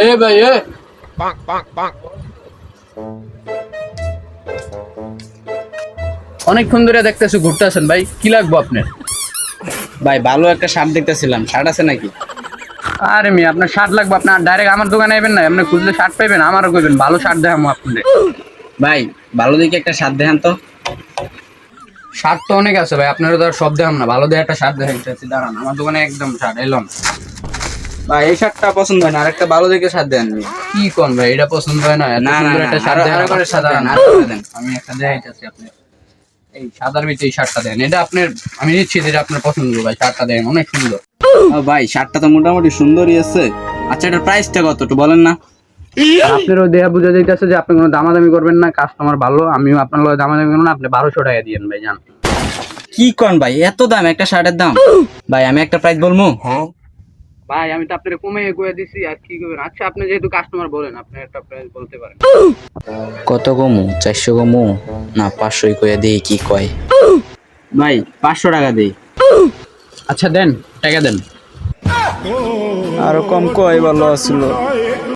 এ ভাই এ। অনেকক্ষণ ধরে দেখতেছি ঘুরতে আছেন ভাই। কি লাগবো আপনার? ভাই ভালো একটা শার্ট দেখতেছিলাম। শার্ট আছে নাকি? আরে মি আপনার শার্ট লাগবে। আপনার ডাইরেক্ট আমার দোকানে আইবেন না? আপনি খুঁজলে শার্ট পাইবেন আমারও কইবেন ভালো শার্ট দেখাবো আপনাদের। ভাই ভালো দেখে একটা শার্ট দেখান তো। শার্ট তো অনেক আছে ভাই আপনারও তো আর সব দেখাম না। ভালো দেখে একটা শার্ট দেখে চাচ্ছি দাঁড়ান আমার দোকানে একদম শার্ট এলন ভাই এই শার্টটা পছন্দ হয় না। আরেকটা ভালো দেখে শার্ট দেন। কি কোন ভাই? এটা পছন্দ হয় না না, না, একটা শার্ট আরো- দেখা আরও করে সাদা সাদা না দেন। আমি একটা দেখাইতেছি আপনি এই সাদার ভিতরে এই শার্টটা দেন। এটা আপনার আমি নিচ্ছি যেটা আপনার পছন্দ ভাই শার্টটা দেন অনেক সুন্দর। ভাই শার্টটা তো মোটামুটি সুন্দরই আছে। আচ্ছা এটার প্রাইসটা কত একটু বলেন না। আপনারও দেহা বোঝা যাইতেছে যে আপনি কোনো দামাদামি করবেন না কাস্টমার ভালো আমিও আপনার লগে দামাদামি করব না আপনি বারোশো টাকা দিয়েন ভাই জান। কি কন ভাই? এত দাম একটা শার্টের দাম। ভাই আমি একটা প্রাইস বলব? ভাই আমি তো আপনার কমে কয়ে দিছি আর কি করবেন আচ্ছা আপনি যেহেতু কাস্টমার বলেন আপনি একটা প্রাইস বলতে পারেন। কত কমু চারশো কমু না পাঁচশোই করে দিই কি কয়? ভাই পাঁচশো টাকা দিই। আচ্ছা দেন টাকা দেন। আরও কম কয় ভালো আছিল।